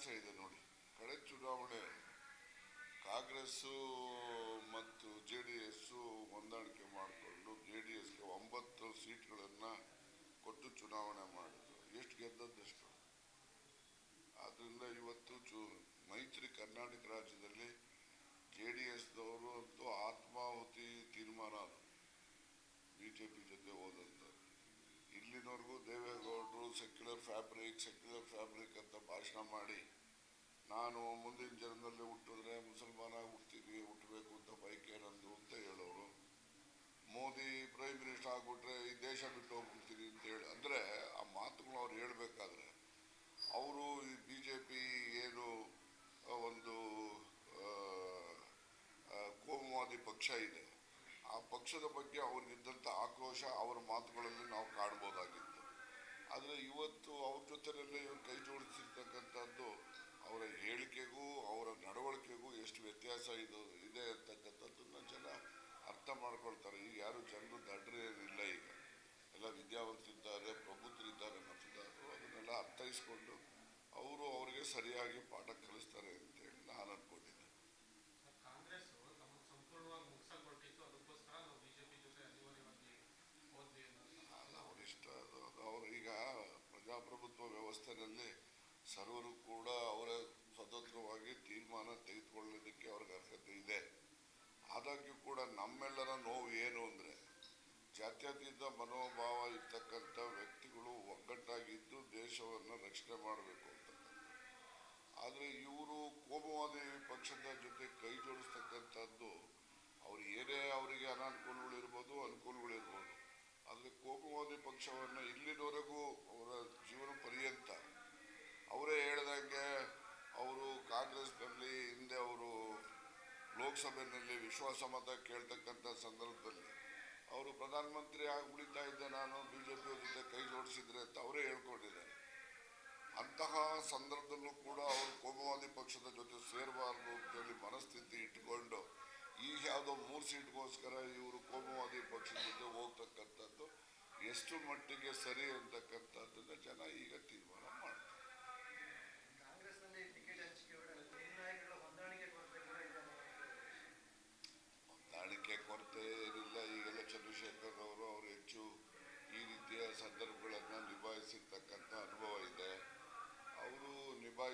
ವ್ಯತ್ಯಾಸ ಇದೆ ನೋಡಿ. ಕಳೆದ ಚುನಾವಣೆ, ಕಾಂಗ್ರೆಸ್ಸು ಮತ್ತು ಜೆ ಡಿ ಎಸ್ಸು ಹೊಂದಾಣಿಕೆ ಮಾಡಿಕೊಂಡು ಜೆ ಡಿ ಎಸ್ಗೆ ಒಂಬತ್ತು ಸೀಟ್ಗಳನ್ನು ಕೊಟ್ಟು ಚುನಾವಣೆ ಮಾಡಿದ್ರು. ಎಷ್ಟು ಗೆದ್ದದ್ದಷ್ಟು? ಆದ್ದರಿಂದ ಇವತ್ತು ಚು, ಮೈತ್ರಿ ಕರ್ನಾಟಕ ರಾಜ್ಯದಲ್ಲಿ ಜೆ ಡಿ ಎಸ್ದವರು ಅಂತೂ ಆತ್ಮಾಹುತಿ ತೀರ್ಮಾನ ಅದು. ಬಿ ಜೆ ಪಿ ಜೊತೆ ಹೋದಂತ. ಇಲ್ಲಿನವರೆಗೂ ದೇವೇಗೌಡರು ಸೆಕ್ಯುಲರ್ ಫ್ಯಾಬ್ರಿಕ್ ಸೆಕ್ಯುಲರ್ ಫ್ಯಾಬ್ರಿಕ್ ಅಂತ ಭಾಷಣ ಮಾಡಿ ನಾನು ಮುಂದಿನ ಜನ್ಮದಲ್ಲಿ ಹುಟ್ಟಿದ್ರೆ ಮುಸಲ್ಮಾನಾಗಿ ಹುಟ್ಟಿದ್ವಿ, ಹುಟ್ಟಬೇಕು ಅಂತ ಬಯಕೆ ನಂದು ಅಂತ ಹೇಳೋರು. ಮೋದಿ ಪ್ರೈಮ್ ಮಿನಿಸ್ಟರ್ ಆಗಿಬಿಟ್ರೆ ಈ ದೇಶ ಬಿಟ್ಟು ಹೋಗ್ಬಿಡ್ತೀನಿ ಅಂತ ಹೇಳಿ, ಅಂದರೆ ಆ ಮಾತುಗಳು ಅವ್ರು ಹೇಳಬೇಕಾದ್ರೆ, ಅವರು ಈ ಬಿ ಜೆ ಪಿ ಏನು ಒಂದು ಕೋಮುವಾದಿ ಪಕ್ಷ ಇದೆ, ಆ ಪಕ್ಷದ ಬಗ್ಗೆ ಅವ್ರಿಗಿದ್ದಂಥ ಆಕ್ರೋಶ ಅವರ ಮಾತುಗಳಲ್ಲಿ ನಾವು ಕಾಣ್ಬೋದಾಗಿತ್ತು. ಆದರೆ ಇವತ್ತು ಅವ್ರ ಜೊತೆಯಲ್ಲೇ ಇವ್ರು ಕೈ ಜೋಡಿಸಿರ್ತಕ್ಕಂಥದ್ದು ಅವರ ಹೇಳಿಕೆಗೂ ಅವರ ನಡವಳಿಕೆಗೂ ಎಷ್ಟು ವ್ಯತ್ಯಾಸ ಇದು ಇದೆ ಅಂತಕ್ಕಂಥದ್ದನ್ನ ಜನ ಅರ್ಥ ಮಾಡ್ಕೊಳ್ತಾರೆ. ಈಗ ಯಾರು ಜನರು ದಡ್ರೇನಿಲ್ಲ ಈಗ. ಎಲ್ಲ ವಿದ್ಯಾವಂತರಿದ್ದಾರೆ ಪ್ರಬುದ್ಧರಿದ್ದಾರೆ ಮತದಾರರು ಅದನ್ನೆಲ್ಲ ಅರ್ಥೈಸ್ಕೊಂಡು ಅವರು ಅವರಿಗೆ ಸರಿಯಾಗಿ ಪಾಠ ಕಲಿಸ್ತಾರೆ ಅಂತೇಳಿ ನಾನು ಅನ್ನೋದು. ಅಲ್ಲ ಅವರಿಷ್ಟ ಅದು ಅದು ಅವರು ಈಗ ಪ್ರಜಾಪ್ರಭುತ್ವ ವ್ಯವಸ್ಥೆಯಲ್ಲಿ ಸರ್ವರು ಕೂಡ ಅವರ ಸ್ವತಂತ್ರವಾಗಿ ತೀರ್ಮಾನ ತೆಗೆದುಕೊಳ್ಳೋದಕ್ಕೆ ಅವ್ರಿಗೆ ಅರ್ಹತೆ ಇದೆ. ಆದಾಗ್ಯೂ ಕೂಡ ನಮ್ಮೆಲ್ಲರ ನೋವು ಏನು ಅಂದರೆ, ಜಾತ್ಯತೀತ ಮನೋಭಾವ ಇರ್ತಕ್ಕಂಥ ವ್ಯಕ್ತಿಗಳು ಒಗ್ಗಟ್ಟಾಗಿದ್ದು ದೇಶವನ್ನು ರಕ್ಷಣೆ ಮಾಡಬೇಕು ಅಂತಕ್ಕಂಥ ಆದರೆ ಇವರು ಕೋಮುವಾದಿ ಪಕ್ಷದ ಜೊತೆ ಕೈ ಜೋಡಿಸ್ತಕ್ಕಂಥದ್ದು ಅವ್ರು ಏನೇ ಅವರಿಗೆ ಅನಾನುಕೂಲಗಳಿರ್ಬೋದು ಅನುಕೂಲಗಳಿರ್ಬೋದು ಆದರೆ ಕೋಮುವಾದಿ ಪಕ್ಷವನ್ನು ಇಲ್ಲಿನವರೆಗೂ ಅವರ ಜೀವನ ಪರ್ಯಂತ ಅವರೇ ಹೇಳ್ದಂಗೆ ಅವರು ಕಾಂಗ್ರೆಸ್ನಲ್ಲಿ ಹಿಂದೆ ಅವರು ಲೋಕಸಭೆಯಲ್ಲಿ ವಿಶ್ವಾಸಮತ ಕೇಳ್ತಕ್ಕಂಥ ಸಂದರ್ಭದಲ್ಲಿ ಅವರು ಪ್ರಧಾನಮಂತ್ರಿ ಆಗಿ ಇದ್ದೆ ನಾನು ಬಿ ಜೆ ಪಿ ಜೊತೆ ಕೈ ಜೋಡಿಸಿದ್ರೆ ಅಂತ ಅವರೇ ಹೇಳ್ಕೊಂಡಿದ್ದಾರೆ. ಅಂತಹ ಸಂದರ್ಭದಲ್ಲೂ ಕೂಡ ಅವರು ಕೋಮುವಾದಿ ಪಕ್ಷದ ಜೊತೆ ಸೇರಬಾರ್ದು ಅಂತೇಳಿ ಮನಸ್ಥಿತಿ ಇಟ್ಕೊಂಡು ಈಗ ಯಾವುದೋ ಮೂರು ಸೀಟ್ಗೋಸ್ಕರ ಇವರು ಕೋಮುವಾದಿ ಪಕ್ಷದ ಜೊತೆ ಹೋಗ್ತಕ್ಕಂಥದ್ದು ಎಷ್ಟು ಮಟ್ಟಿಗೆ ಸರಿ ಅಂತಕ್ಕಂಥದ್ದನ್ನು ಜನ ಈಗ ತೀರ್ಮಾನ ಮಾಡ್ತಾರೆ.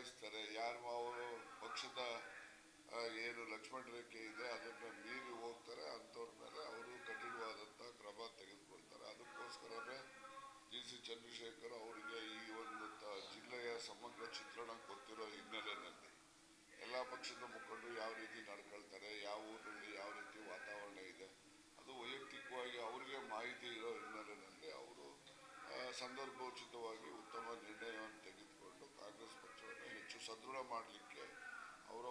ನಿಭಾಯಿಸ್ತಾರೆ ಯಾರು ಅವರು ಪಕ್ಷದ ಏನು ಲಕ್ಷ್ಮಣ ರೇಖೆ ಇದೆ, ಅದನ್ನು ಮೀರಿ ಹೋಗ್ತಾರೆ. ಅಂಥವ್ರ ಮೇಲೆ ಅವರು ಕಠಿಣವಾದಂಥ ಕ್ರಮ ತೆಗೆದುಕೊಳ್ತಾರೆ. ಅದಕ್ಕೋಸ್ಕರವೇ ಜಿ. ಸಿ. ಚಂದ್ರಶೇಖರ್ ಅವರಿಗೆ ಈ ಒಂದು ಜಿಲ್ಲೆಯ ಸಮಗ್ರ ಚಿತ್ರಣ ಗೊತ್ತಿರೋ ಹಿನ್ನೆಲೆಯಲ್ಲಿ ಎಲ್ಲ ಪಕ್ಷದ ಮುಖಂಡರು ಯಾವ ರೀತಿ ನಡ್ಕೊಳ್ತಾರೆ, ಯಾವ ಊರಲ್ಲಿ ಯಾವ ರೀತಿ ವಾತಾವರಣ ಇದೆ, ಅದು ವೈಯಕ್ತಿಕವಾಗಿ ಅವರಿಗೆ ಮಾಹಿತಿ ಇರೋ ಹಿನ್ನೆಲೆಯಲ್ಲಿ ಅವರು ಸಂದರ್ಭೋಚಿತವಾಗಿ ಉತ್ತಮ ನಿರ್ಣಯವನ್ನು ಸದೃಢ ಮಾಡಲಿಕ್ಕೆ ಅವರ